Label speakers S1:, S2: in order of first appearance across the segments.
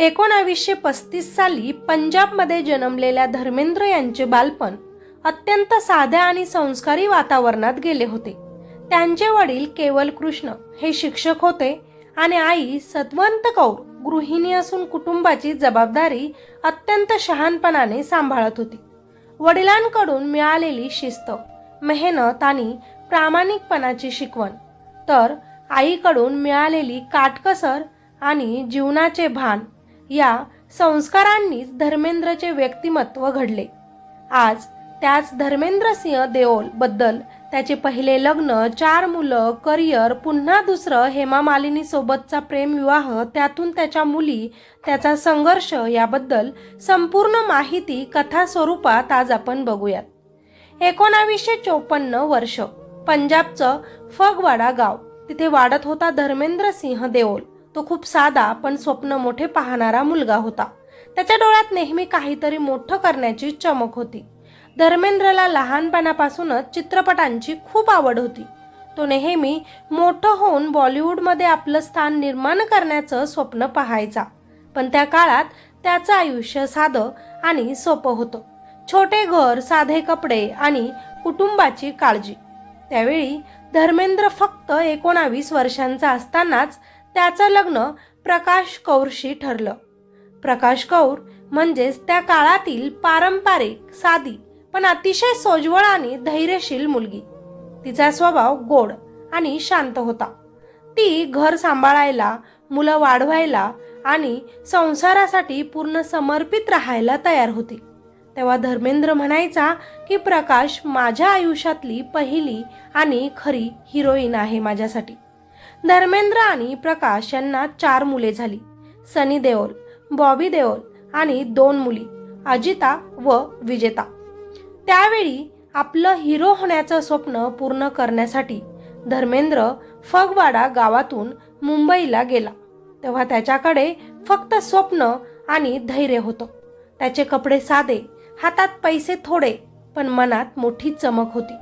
S1: एकोणावीसशे पस्तीस साली पंजाबमध्ये जन्मलेल्या धर्मेंद्र यांचे बालपण अत्यंत साध्या आणि संस्कारी वातावरणात गेले होते. त्यांचे वडील केवल कृष्ण हे शिक्षक होते आणि आई सद्वंत कौर गृहिणी असून कुटुंबाची जबाबदारी अत्यंत शहाणपणाने सांभाळत होती. वडिलांकडून मिळालेली शिस्त मेहनत आणि प्रामाणिकपणाची शिकवण तर आईकडून मिळालेली काटकसर आणि जीवनाचे भान या संस्कारांनीच धर्मेंद्रचे व्यक्तिमत्व घडले. आज त्याच धर्मेंद्र सिंह देओलबद्दल त्याचे पहिले लग्न चार मुलं करिअर पुन्हा दुसरं हेमा मालिनीसोबतचा प्रेमविवाह त्यातून त्याच्या मुली त्याचा संघर्ष याबद्दल संपूर्ण माहिती कथा स्वरूपात आज आपण बघूयात. एकोणावीसशे चोपन्न वर्ष पंजाबचं फगवाडा गाव. तिथे वाढत होता धर्मेंद्र सिंह देओल. तो खूप साधा पण स्वप्न मोठे पाहणारा मुलगा होता. त्याच्या डोळ्यात नेहमी काहीतरी मोठं करण्याची चमक होती. धर्मेंद्रला लहानपणापासूनच चित्रपटांची खूप आवड होती. तो नेहमी मोठं होऊन बॉलिवूडमध्ये आपलं स्थान निर्माण करण्याचं स्वप्न पाहायचा. पण त्या काळात त्याचं आयुष्य साधं आणि सोपं होतं. छोटे घर साधे कपडे आणि कुटुंबाची काळजी. त्यावेळी धर्मेंद्र फक्त एकोणावीस वर्षांचा असतानाच त्याचं लग्न प्रकाश कौरशी ठरलं. प्रकाश कौर म्हणजेच त्या काळातील पारंपरिक साधी पण अतिशय सोज्वळ आणि धैर्यशील मुलगी. तिचा स्वभाव गोड आणि शांत होता. ती घर सांभाळायला मुलं वाढवायला आणि संसारासाठी पूर्ण समर्पित राहायला तयार होती. तेव्हा धर्मेंद्र म्हणायचा की प्रकाश माझ्या आयुष्यातली पहिली आणि खरी हिरोईन आहे माझ्यासाठी. धर्मेंद्र आणि प्रकाश यांना चार मुले झाली. सनी देओल बॉबी देओल आणि दोन मुली अजिता व विजेता. त्यावेळी आपलं हिरो होण्याचं स्वप्न पूर्ण करण्यासाठी धर्मेंद्र फगवाडा गावातून मुंबईला गेला. तेव्हा त्याच्याकडे फक्त स्वप्न आणि धैर्य होतं. त्याचे कपडे साधे हातात पैसे थोडे पण मनात मोठी चमक होती.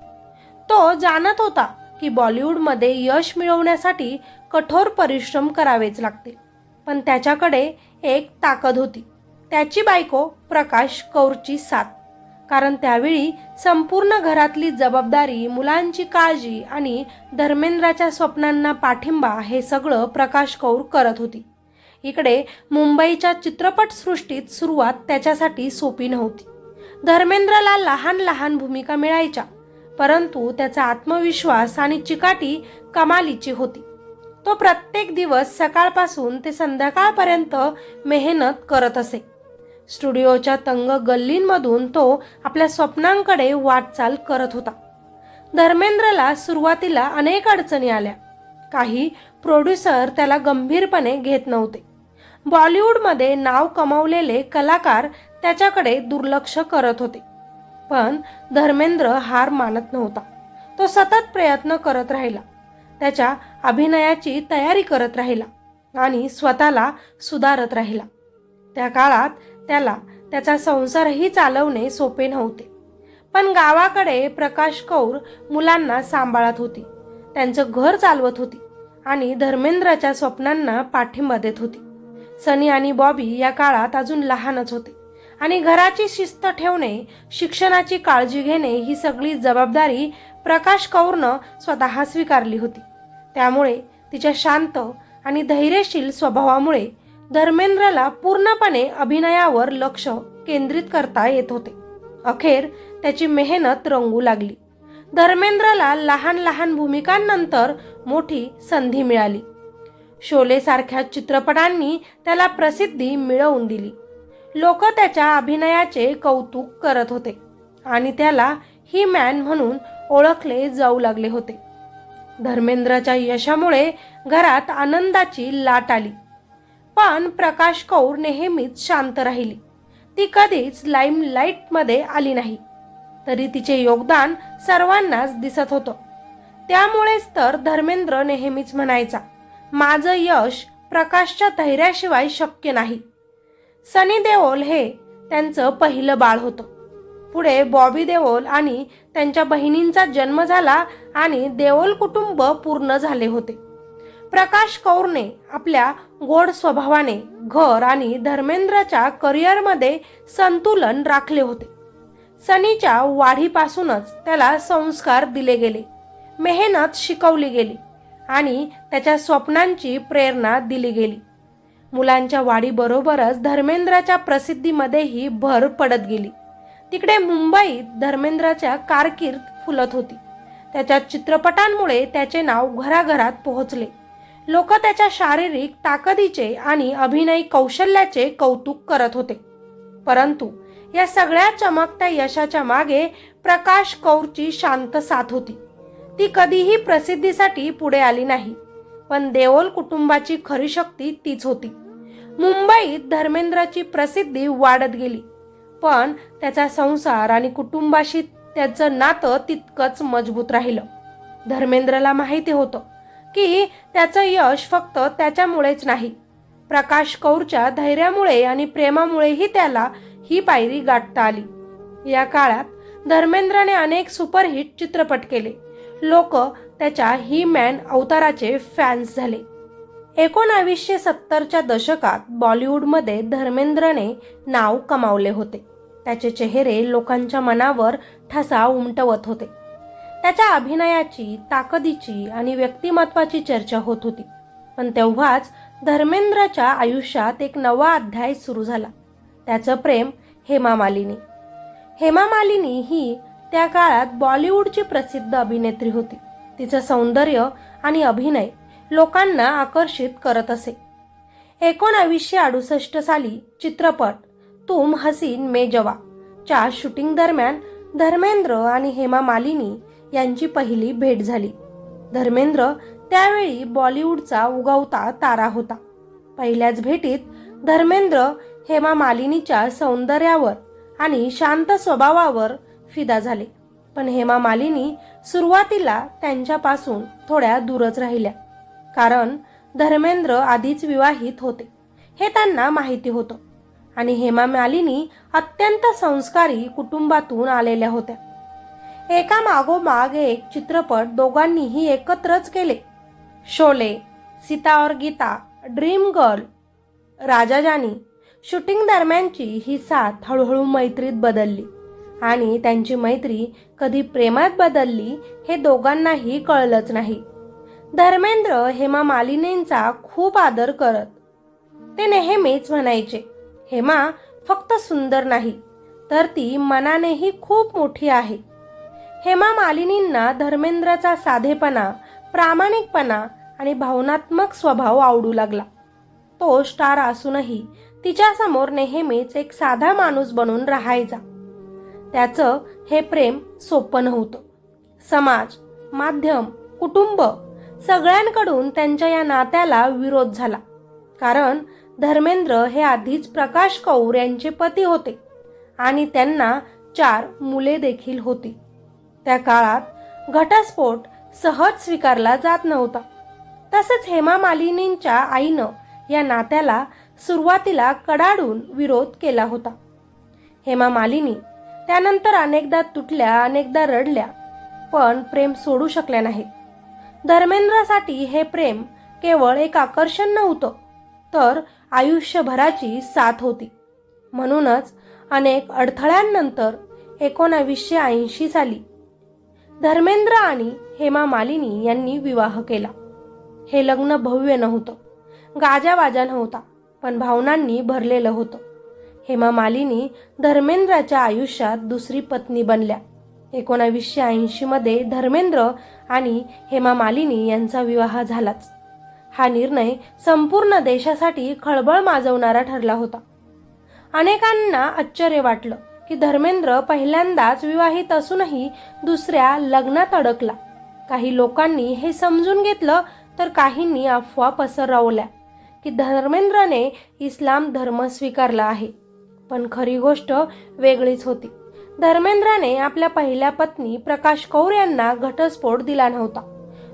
S1: तो जाणत होता की बॉलिवूडमध्ये यश मिळवण्यासाठी कठोर परिश्रम करावेच लागते पण त्याच्याकडे एक ताकद होती. त्याची बायको प्रकाश कौरची साथ. कारण त्यावेळी संपूर्ण घरातली जबाबदारी मुलांची काळजी आणि धर्मेंद्राच्या स्वप्नांना पाठिंबा हे सगळं प्रकाश कौर करत होती. इकडे मुंबईच्या चित्रपटसृष्टीत सुरुवात त्याच्यासाठी सोपी नव्हती. धर्मेंद्रला लहान लहान भूमिका मिळायच्या. परंतु त्याचा आत्मविश्वास आणि चिकाटी कमालीची होती. तो प्रत्येक दिवस सकाळपासून ते संध्याकाळपर्यंत मेहनत करत असे. स्टुडिओच्या तंग गल्लींमधून तो आपल्या स्वप्नांकडे वाटचाल करत होता. धर्मेंद्रला सुरुवातीला अनेक अडचणी आल्या. काही प्रोड्युसर त्याला गंभीरपणे घेत नव्हते. बॉलिवूडमध्ये नाव कमावलेले कलाकार त्याच्याकडे दुर्लक्ष करत होते. पण धर्मेंद्र हार मानत नव्हता. तो सतत प्रयत्न करत राहिला. त्याच्या अभिनयाची तयारी करत राहिला आणि स्वतःला सुधारत राहिला. त्या काळात त्याला त्याचा संसारही चालवणे सोपे नव्हते. पण गावाकडे प्रकाश कौर मुलांना सांभाळत होती. त्यांचं घर चालवत होती आणि धर्मेंद्रच्या स्वप्नांना पाठिंबा देत होती. सनी आणि बॉबी या काळात अजून लहानच होते. आणि घराची शिस्त ठेवणे शिक्षणाची काळजी घेणे ही सगळी जबाबदारी प्रकाश कौरनं स्वतः स्वीकारली होती. त्यामुळे तिच्या शांत आणि धैर्यशील स्वभावामुळे धर्मेंद्रला पूर्णपणे अभिनयावर लक्ष केंद्रित करता येत होते. अखेर त्याची मेहनत रंगू लागली. धर्मेंद्रला लहान लहान भूमिकांनंतर मोठी संधी मिळाली. शोलेसारख्या चित्रपटांनी त्याला प्रसिद्धी मिळवून दिली. लोक त्याच्या अभिनयाचे कौतुक करत होते आणि त्याला ही मॅन म्हणून ओळखले जाऊ लागले होते. धर्मेंद्रच्या यशामुळे घरात आनंदाची लाट आली. पण प्रकाश कौर नेहमीच शांत राहिली. ती कधीच लाईमलाईटमध्ये आली नाही. तरी तिचे योगदान सर्वांनाच दिसत होतं. त्यामुळेच तर धर्मेंद्र नेहमीच म्हणायचा माझं यश प्रकाशच्या धैर्याशिवाय शक्य नाही. सनी देओल हे त्यांचं पहिलं बाळ होतं. पुढे बॉबी देओल आणि त्यांच्या बहिणींचा जन्म झाला आणि देओल कुटुंब पूर्ण झाले होते. प्रकाश कौरने आपल्या गोड स्वभावाने घर आणि धर्मेंद्रच्या करिअरमध्ये संतुलन राखले होते. सनीच्या वाढीपासूनच त्याला संस्कार दिले गेले मेहनत शिकवली गेली आणि त्याच्या स्वप्नांची प्रेरणा दिली गेली. मुलांच्या वाढीबरोबरच धर्मेंद्राच्या प्रसिद्धीमध्येही भर पडत गेली. तिकडे मुंबईत धर्मेंद्राच्या कारकीर्द फुलत होती. त्याच्या चित्रपटांमुळे त्याचे नाव घराघरात पोहोचले. लोक त्याच्या शारीरिक ताकदीचे आणि अभिनय कौशल्याचे कौतुक करत होते. परंतु या सगळ्या चमकत्या यशाच्या मागे प्रकाश कौरची शांत साथ होती. ती कधीही प्रसिद्धीसाठी पुढे आली नाही. पण देओल कुटुंबाची खरी शक्ती तीच होती. मुंबईत धर्मेंद्राची प्रसिद्धी वाढत गेली. पण त्याचा संसार आणि कुटुंबाशी त्याचं नातं तितकंच मजबूत राहिलं. धर्मेंद्रला माहिती होतं की त्याचं यश फक्त त्याच्यामुळेच नाही. प्रकाश कौरच्या धैर्यामुळे आणि प्रेमामुळेही त्याला ही पायरी गाठता आली. या काळात धर्मेंद्रने अनेक सुपरहिट चित्रपट केले. लोक त्याच्या ही मॅन अवताराचे फॅन्स झाले. एकोणावीसशे सत्तरच्या दशकात बॉलिवूडमध्ये धर्मेंद्रने नाव कमावले होते. त्याचे चेहरे लोकांच्या मनावर ठसा उमटवत होते. त्याच्या अभिनयाची ताकदीची आणि व्यक्तिमत्वाची चर्चा होत होती. पण तेव्हाच धर्मेंद्रच्या आयुष्यात एक नवा अध्याय सुरू झाला. त्याचं प्रेम हेमा मालिनी. हेमा मालिनी ही त्या काळात बॉलिवूडची प्रसिद्ध अभिनेत्री होती. तिचं सौंदर्य आणि अभिनय लोकांना आकर्षित करत असे. एकोणावीसशे अडुसष्ट साली चित्रपट तुम हसीन मे जवा च्या शूटिंग दरम्यान धर्मेंद्र आणि हेमा मालिनी यांची पहिली भेट झाली. धर्मेंद्र त्यावेळी बॉलिवूडचा उगवता तारा होता. पहिल्याच भेटीत धर्मेंद्र हेमा मालिनीच्या सौंदर्यावर आणि शांत स्वभावावर फिदा झाले. पण हेमा मालिनी सुरुवातीला त्यांच्यापासून थोड्या दूरच राहिल्या. कारण धर्मेंद्र आधीच विवाहित होते. हे त्यांना माहिती होतं. आणि हेमा मालिनी अत्यंत संस्कारी कुटुंबातून आलेल्या होत्या. एका मागोमाग एक चित्रपट दोघांनीही एकत्रच केले. Sholay Seeta aur Geeta Dream Girl Raja Jani shooting दरम्यानची ही साथ हळूहळू मैत्रीत बदलली. आणि त्यांची मैत्री कधी प्रेमात बदलली हे दोघांनाही कळलंच नाही. धर्मेंद्र हेमा मालिनींचा खूप आदर करत. ते नेहमीच म्हणायचे हेमा फक्त सुंदर नाही तर ती मनानेही खूप मोठी आहे. हेमा मालिनींना धर्मेंद्रचा साधेपणा प्रामाणिकपणा आणि भावनात्मक स्वभाव आवडू लागला. तो स्टार असूनही तिच्यासमोर नेहमीच एक साधा माणूस बनून राहायचा. त्याचं हे प्रेम सोपं नव्हतं. समाज माध्यम कुटुंब सगळ्यांकडून त्यांच्या या नात्याला विरोध झाला. कारण धर्मेंद्र हे आधीच प्रकाश कौर यांचे पती होते आणि त्यांना चार मुले देखील होती. त्या काळात घटस्फोट सहज स्वीकारला जात नव्हता. तसंच हेमा मालिनींच्या आईनं या नात्याला सुरुवातीला कडाडून विरोध केला होता. हेमा मालिनी त्यानंतर अनेकदा तुटल्या अनेकदा रडल्या पण प्रेम सोडू शकल्या नाहीत धर्मेंद्रसाठी हे प्रेम केवळ एक आकर्षण नव्हतं तर आयुष्यभराची साथ होती. म्हणूनच अनेक अडथळ्यांनंतर एकोणावीसशे ऐंशी साली धर्मेंद्र आणि हेमा मालिनी यांनी विवाह केला. हे लग्न भव्य नव्हतं. गाजावाजा नव्हता पण भावनांनी भरलेलं होतं. हेमा मालिनी धर्मेंद्राच्या आयुष्यात दुसरी पत्नी बनल्या. एकोणावीसशे ऐंशीमध्ये धर्मेंद्र आणि हेमा मालिनी यांचा विवाह झालाच. हा निर्णय संपूर्ण देशासाठी खळबळ माजवणारा ठरला होता. अनेकांना आश्चर्य वाटलं की धर्मेंद्र पहिल्यांदाच विवाहित असूनही दुसऱ्या लग्नात अडकला. काही लोकांनी हे समजून घेतलं तर काहींनी अफवा पसरवल्या की धर्मेंद्रने इस्लाम धर्म स्वीकारला आहे. पण खरी गोष्ट वेगळीच होती. धर्मेंद्राने आपल्या पहिल्या पत्नी प्रकाश कौर यांना घटस्फोट दिला नव्हता.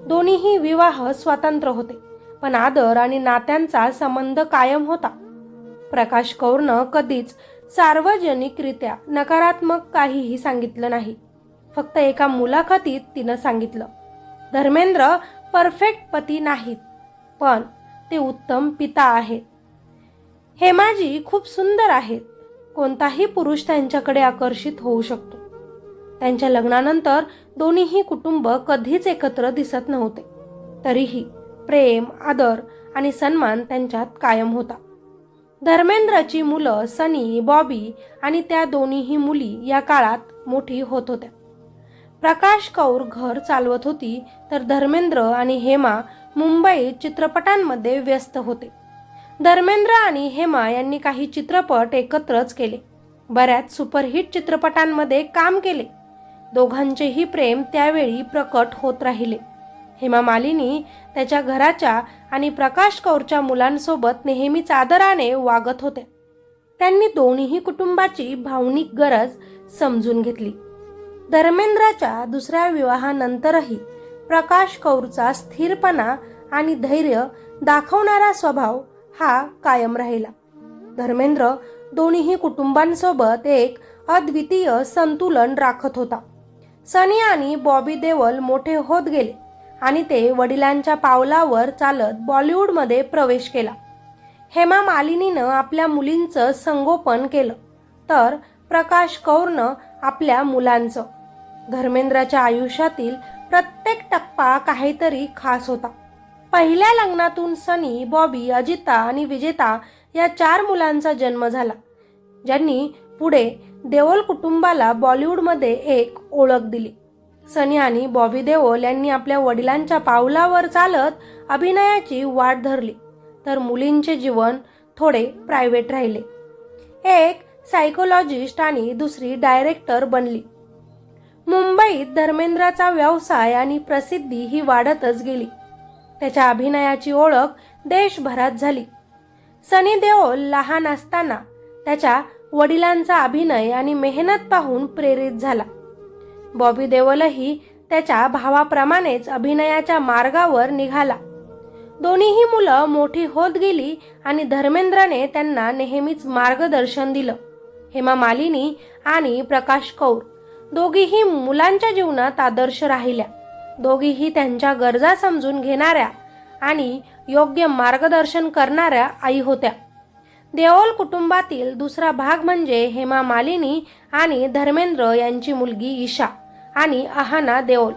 S1: दोन्हीही विवाह स्वतंत्र होते पण आदर आणि नात्यांचा संबंध कायम होता. प्रकाश कौरनं कधीच सार्वजनिकरित्या नकारात्मक काहीही सांगितलं नाही. फक्त एका मुलाखतीत तिनं सांगितलं धर्मेंद्र परफेक्ट पती नाहीत पण ते उत्तम पिता आहेत. हेमाजी खूप सुंदर आहेत. कोणताही पुरुष त्यांच्याकडे आकर्षित होऊ शकतो. त्यांच्या लग्नानंतर दोन्हीही कुटुंब कधीच एकत्र दिसत नव्हते. तरीही प्रेम आदर आणि सन्मान त्यांच्यात कायम होता. धर्मेंद्रची मुलं सनी बॉबी आणि त्या दोन्हीही मुली या काळात मोठी होत होत्या. प्रकाश कौर घर चालवत होती तर धर्मेंद्र आणि हेमा मुंबईत चित्रपटांमध्ये व्यस्त होते. धर्मेंद्र आणि हेमा यांनी काही चित्रपट एकत्रच केले. बऱ्याच सुपरहिट चित्रपटांमध्ये काम केले. दोघांचेही प्रेम त्यावेळी प्रकट होत राहिले. हेमा मालिनी त्याच्या घराच्या आणि प्रकाश कौरच्या मुलांसोबत नेहमीच आदराने वागत होत्या त्यांनी दोन्ही कुटुंबाची भावनिक गरज समजून घेतली. धर्मेंद्राच्या दुसऱ्या विवाहानंतरही प्रकाश कौरचा स्थिरपणा आणि धैर्य दाखवणारा स्वभाव हा कायम राहिला. धर्मेंद्र दोन्ही कुटुंबांसोबत एक अद्वितीय संतुलन राखत होता. सनी आणि बॉबी देवल मोठे होत गेले आणि ते वडिलांच्या पावलावर चालत बॉलिवूडमध्ये प्रवेश केला. हेमा मालिनीनं आपल्या मुलींचं संगोपन केलं. तर प्रकाश कौरनं आपल्या मुलांचं. धर्मेंद्राच्या आयुष्यातील प्रत्येक टप्पा काहीतरी खास होता. पहिल्या लग्नातून सनी बॉबी अजिता आणि विजेता या चार मुलांचा जन्म झाला ज्यांनी पुढे देओल कुटुंबाला बॉलिवूडमध्ये एक ओळख दिली. सनी आणि बॉबी देओल यांनी आपल्या वडिलांच्या पावलावर चालत अभिनयाची वाट धरली तर मुलींचे जीवन थोडे प्रायव्हेट राहिले. एक सायकोलॉजिस्ट आणि दुसरी डायरेक्टर बनली. मुंबईत धर्मेंद्राचा व्यवसाय आणि प्रसिद्धी ही वाढतच गेली. त्याच्या अभिनयाची ओळख देशभरात झाली. सनी देओल लहान असताना त्याच्या वडिलांचा अभिनय आणि मेहनत पाहून प्रेरित झाला. बॉबी देओलही त्याच्या भावाप्रमाणेच अभिनयाच्या मार्गावर निघाला. दोन्हीही मुलं मोठी होत गेली आणि धर्मेंद्रने त्यांना नेहमीच मार्गदर्शन दिलं. हेमा मालिनी आणि प्रकाश कौर दोघीही मुलांच्या जीवनात आदर्श राहिल्या. दोघीही त्यांच्या गरजा समजून घेणाऱ्या आणि योग्य मार्गदर्शन करणाऱ्या आई होत्या. देओल कुटुंबातील दुसरा भाग म्हणजे हेमा मालिनी आणि धर्मेंद्र यांची मुलगी ईशा आणि अहाना देओल.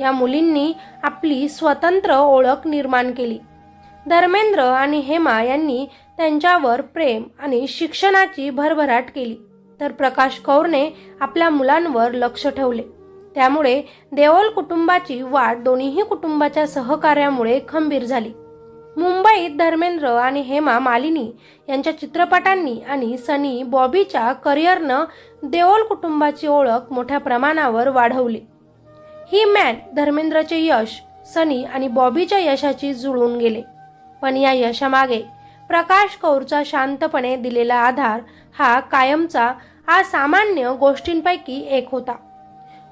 S1: या मुलींनी आपली स्वतंत्र ओळख निर्माण केली. धर्मेंद्र आणि हेमा यांनी त्यांच्यावर प्रेम आणि शिक्षणाची भरभराट केली. तर प्रकाश कौरने आपल्या मुलांवर लक्ष ठेवले. त्यामुळे देओल कुटुंबाची वाढ दोन्हीही कुटुंबाच्या सहकार्यामुळे खंबीर झाली. मुंबईत धर्मेंद्र आणि हेमा मालिनी यांच्या चित्रपटांनी आणि सनी बॉबीच्या करिअरनं देओल कुटुंबाची ओळख मोठ्या प्रमाणावर वाढवली. ही मॅन धर्मेंद्रचे यश सनी आणि बॉबीच्या यशाची जुळून गेले. पण या यशामागे प्रकाश कौरचा शांतपणे दिलेला आधार हा कायमचा असामान्य गोष्टींपैकी एक होता.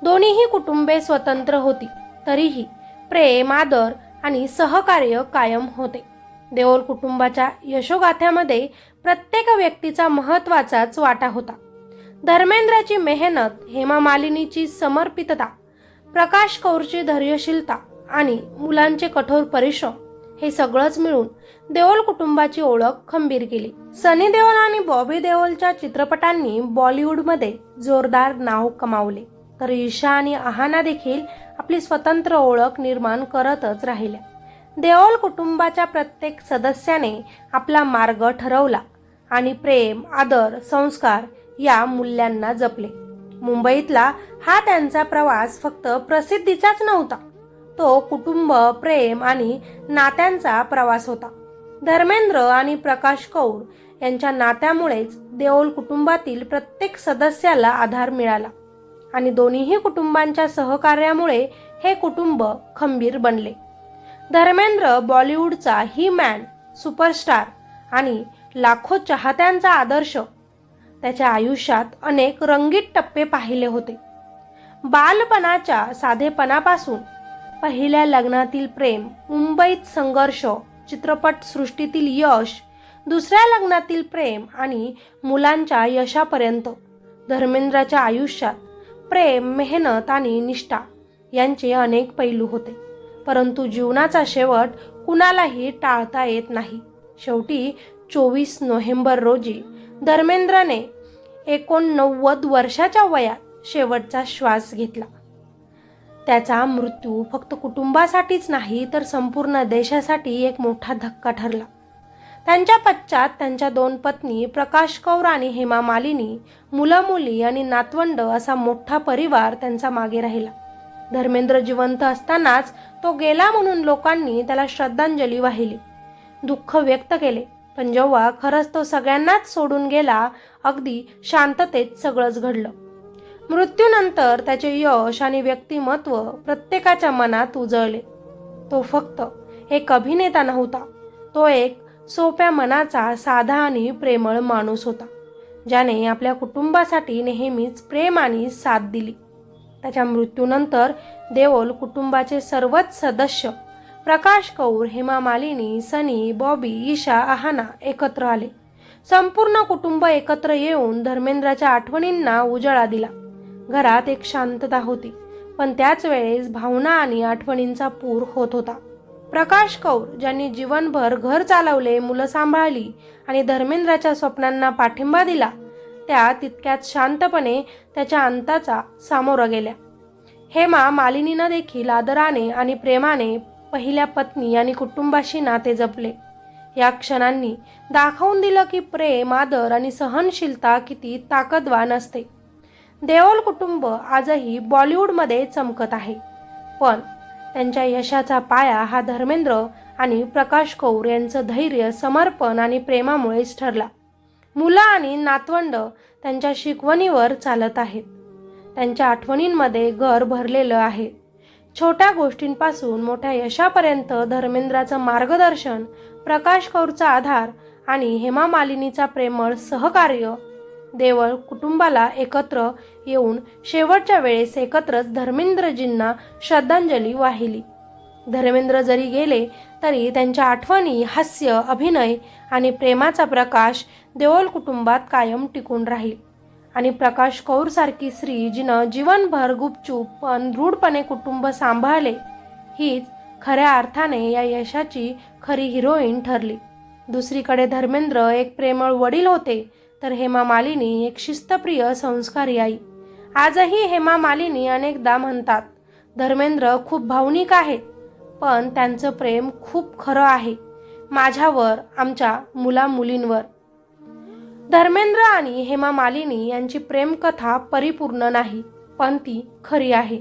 S1: दोन्हीही कुटुंबे स्वतंत्र होती. तरीही प्रेम आदर आणि सहकार्य कायम होते. देओल कुटुंबाच्या यशोगाथ्यामध्ये प्रत्येक व्यक्तीचा महत्वाचाच वाटा होता. धर्मेंद्राची मेहनत हेमा मालिनीची समर्पितता प्रकाश कौरची धैर्यशीलता आणि मुलांचे कठोर परिश्रम हे सगळंच मिळून देओल कुटुंबाची ओळख खंबीर केली. सनी देओल आणि बॉबी देओलच्या चित्रपटांनी बॉलिवूडमध्ये जोरदार नाव कमावले. तर ईशा आणि अहाना देखील आपली स्वतंत्र ओळख निर्माण करतच राहिल्या देओल कुटुंबाच्या प्रत्येक सदस्याने आपला मार्ग ठरवला आणि प्रेम आदर संस्कार या मूल्यांना जपले. मुंबईतला हा त्यांचा प्रवास फक्त प्रसिद्धीचाच नव्हता. तो कुटुंब प्रेम आणि नात्यांचा प्रवास होता. धर्मेंद्र आणि प्रकाश कौर यांच्या नात्यामुळेच देओल कुटुंबातील प्रत्येक सदस्याला आधार मिळाला. आणि दोन्हीही कुटुंबांच्या सहकार्यामुळे हे कुटुंब खंबीर बनले. धर्मेंद्र बॉलिवूडचा ही मॅन सुपरस्टार आणि लाखो चाहत्यांचा आदर्श. त्याच्या आयुष्यात अनेक रंगीत टप्पे पाहिले होते. बालपणाच्या साधेपणापासून पहिल्या लग्नातील प्रेम मुंबईत संघर्ष चित्रपटसृष्टीतील यश दुसऱ्या लग्नातील प्रेम आणि मुलांच्या यशापर्यंत धर्मेंद्राच्या आयुष्यात प्रेम मेहनत आणि निष्ठा यांचे अनेक पैलू होते. परंतु जीवनाचा शेवट कुणालाही टाळता येत नाही. शेवटी चोवीस नोव्हेंबर रोजी धर्मेंद्रने एकोणनव्वद वर्षाच्या वयात शेवटचा श्वास घेतला. त्याचा मृत्यू फक्त कुटुंबासाठीच नाही तर संपूर्ण देशासाठी एक मोठा धक्का ठरला. त्यांच्या पश्चात त्यांच्या दोन पत्नी प्रकाश कौर आणि हेमा मालिनी मुलं मुली आणि नातवंड असा मोठा परिवार त्यांचा मागे राहिला. धर्मेंद्र जिवंत असतानाच तो गेला म्हणून लोकांनी त्याला श्रद्धांजली वाहिली. दुःख व्यक्त केले पण जेव्हा खरंच तो सगळ्यांनाच सोडून गेला अगदी शांततेत सगळंच घडलं. मृत्यूनंतर त्याचे यश आणि व्यक्तिमत्व प्रत्येकाच्या मनात उजळले. तो फक्त एक अभिनेता नव्हता तो एक सोप्या मनाचा साधा आणि प्रेमळ माणूस होता. ज्याने आपल्या कुटुंबासाठी नेहमीच प्रेम आणि साथ दिली. त्याच्या मृत्यूनंतर देओल कुटुंबाचे सर्वच सदस्य प्रकाश कौर हेमा मालिनी सनी बॉबी ईशा आहाना एकत्र आले. संपूर्ण कुटुंब एकत्र येऊन धर्मेंद्राच्या आठवणींना उजाळा दिला. घरात एक शांतता होती पण त्याच वेळेस भावना आणि आठवणींचा पूर होत होता. प्रकाश कौर ज्यांनी जीवनभर घर चालवले मुलं सांभाळली आणि धर्मेंद्राच्या स्वप्नांना पाठिंबा दिला त्या तितक्यात शांतपणे त्याच्या अंताचा सामोरा गेल्या. हेमा मालिनीनं देखील आदराने आणि प्रेमाने पहिल्या पत्नी आणि कुटुंबाशी नाते जपले. या क्षणांनी दाखवून दिलं की प्रेम आदर आणि सहनशीलता किती ताकदवान असते. देओल कुटुंब आजही बॉलिवूडमध्ये चमकत आहे. पण त्यांच्या यशाचा पाया हा धर्मेंद्र आणि प्रकाश कौर यांचं धैर्य समर्पण आणि प्रेमामुळेच ठरला. मुलं आणि नातवंड त्यांच्या शिकवणीवर चालत आहेत. त्यांच्या आठवणींमध्ये घर भरलेलं आहे. छोट्या गोष्टींपासून मोठ्या यशापर्यंत धर्मेंद्राचं मार्गदर्शन प्रकाश कौरचा आधार आणि हेमा मालिनीचा प्रेमळ सहकार्य देवळ कुटुंबाला एकत्र येऊन शेवटच्या वेळेस एकत्रच धर्मेंद्रजींना श्रद्धांजली वाहिली. धर्मेंद्र जरी गेले तरी त्यांच्या आठवणी हास्य अभिनय आणि प्रेमाचा प्रकाश देओल कुटुंबात कायम टिकून राहील. आणि प्रकाश कौरसारखी स्त्री जिनं जीवनभर गुपचूप पण दृढपणे कुटुंब सांभाळले हीच खऱ्या अर्थाने या यशाची खरी हिरोईन ठरली. दुसरीकडे धर्मेंद्र एक प्रेमळ वडील होते तर हेमा मालिनी एक शिस्तप्रिय संस्कारी आई. आजही हेमा मालिनी अनेकदा म्हणतात धर्मेंद्र खूप भावनिक आहेत पण त्यांचं प्रेम खूप खरं आहे माझ्यावर आमच्या मुला मुलींवर धर्मेंद्र आणि हेमा मालिनी यांची प्रेमकथा परिपूर्ण नाही पण ती खरी आहे.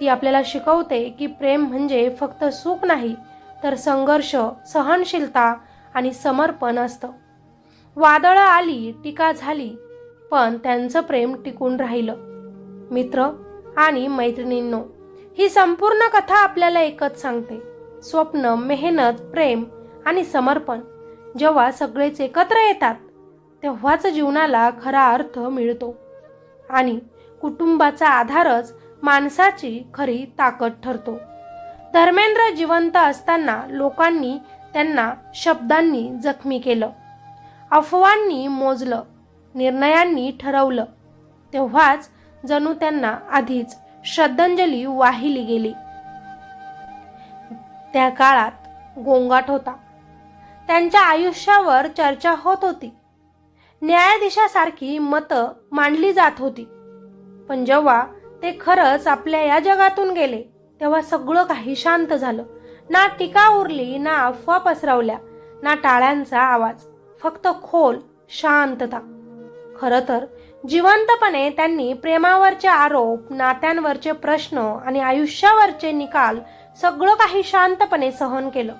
S1: ती आपल्याला शिकवते की प्रेम म्हणजे फक्त सुख नाही तर संघर्ष सहनशीलता आणि समर्पण असतं. वादळं आली टीका झाली पण त्यांचं प्रेम टिकून राहिलं. मित्र आणि मैत्रिणींनो ही संपूर्ण कथा आपल्याला एकच सांगते. स्वप्न मेहनत प्रेम आणि समर्पण जेव्हा सगळेच एकत्र येतात तेव्हाच जीवनाला खरा अर्थ मिळतो. आणि कुटुंबाचा आधारच माणसाची खरी ताकद ठरतो. धर्मेंद्र जिवंत असताना लोकांनी त्यांना शब्दांनी जखमी केलं. अफवांनी मोजलं निर्णयांनी ठरवलं. तेव्हाच जणू त्यांना आधीच श्रद्धांजली वाहिली गेली. त्या काळात गोंगाट होता. त्यांच्या आयुष्यावर चर्चा होत होती. न्यायाधीशासारखी मतं मांडली जात होती. पण जेव्हा ते खरंच आपल्या या जगातून गेले तेव्हा सगळं काही शांत झालं. ना टीका उरली ना अफवा पसरवल्या ना टाळ्यांचा आवाज. फक्त खोल शांतता. खरं तर जिवंतपणे त्यांनी प्रेमावरचे आरोप नात्यांवरचे प्रश्न आणि आयुष्यावरचे निकाल सगळं काही शांतपणे सहन केलं.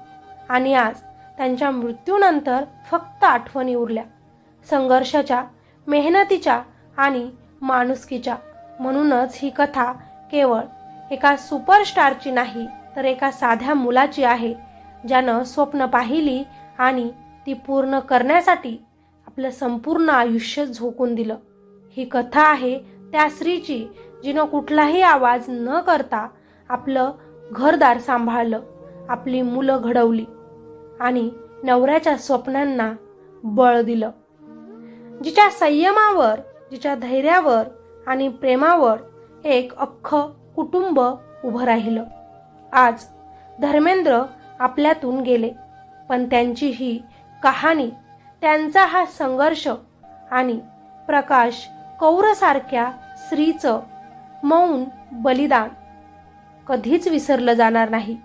S1: आणि आज त्यांच्या मृत्यूनंतर फक्त आठवणी उरल्या. संघर्षाच्या मेहनतीच्या आणि माणुसकीच्या. म्हणूनच ही कथा केवळ एका सुपरस्टारची नाही तर एका साध्या मुलाची आहे ज्यानं स्वप्न पाहिली आणि ती पूर्ण करण्यासाठी आपलं संपूर्ण आयुष्य झोकून दिलं. ही कथा आहे त्या स्त्रीची जिनं कुठलाही आवाज न करता आपलं घरदार सांभाळलं आपली मुलं घडवली आणि नवऱ्याच्या स्वप्नांना बळ दिलं. जिच्या संयमावर जिच्या धैर्यावर आणि प्रेमावर एक अख्खं कुटुंब उभं राहिलं. आज धर्मेंद्र आपल्यातून गेले पण त्यांची ही कहाणी त्यांचा हा संघर्ष आणि प्रकाश कौरसारख्या स्त्रीचं मौन बलिदान कधीच विसरलं जाणार नाही.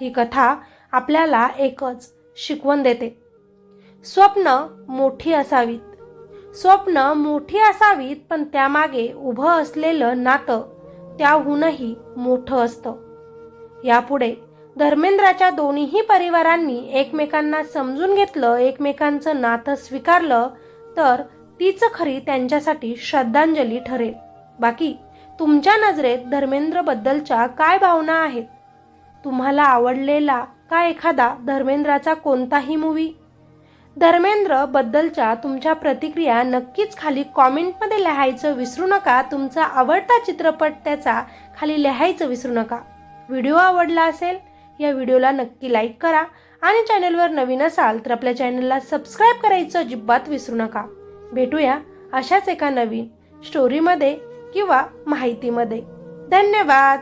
S1: ही कथा आपल्याला एकच शिकवण देते. स्वप्न मोठी असावीत. स्वप्न मोठी असावीत पण त्यामागे उभं असलेलं नातं त्याहूनही मोठं असतं. यापुढे धर्मेंद्राच्या दोन्हीही परिवारांनी एकमेकांना समजून घेतलं एकमेकांचं नातं स्वीकारलं तर तीच खरी त्यांच्यासाठी श्रद्धांजली ठरेल. बाकी तुमच्या नजरेत धर्मेंद्रबद्दलच्या काय भावना आहेत? तुम्हाला आवडलेला का एखादा धर्मेंद्राचा कोणताही मूवी धर्मेंद्र बद्दलच्या तुमच्या प्रतिक्रिया नक्कीच खाली कॉमेंटमध्ये लिहायचं विसरू नका. तुमचा आवडता चित्रपट त्याचा खाली लिहायचं विसरू नका. व्हिडिओ आवडला असेल या व्हिडिओला नक्की लाईक करा आणि चॅनलवर नवीन असाल तर आपल्या चॅनलला सबस्क्राईब करायचं अजिबात विसरू नका. भेटूया अशाच एका नवीन स्टोरीमध्ये किंवा माहितीमध्ये. धन्यवाद!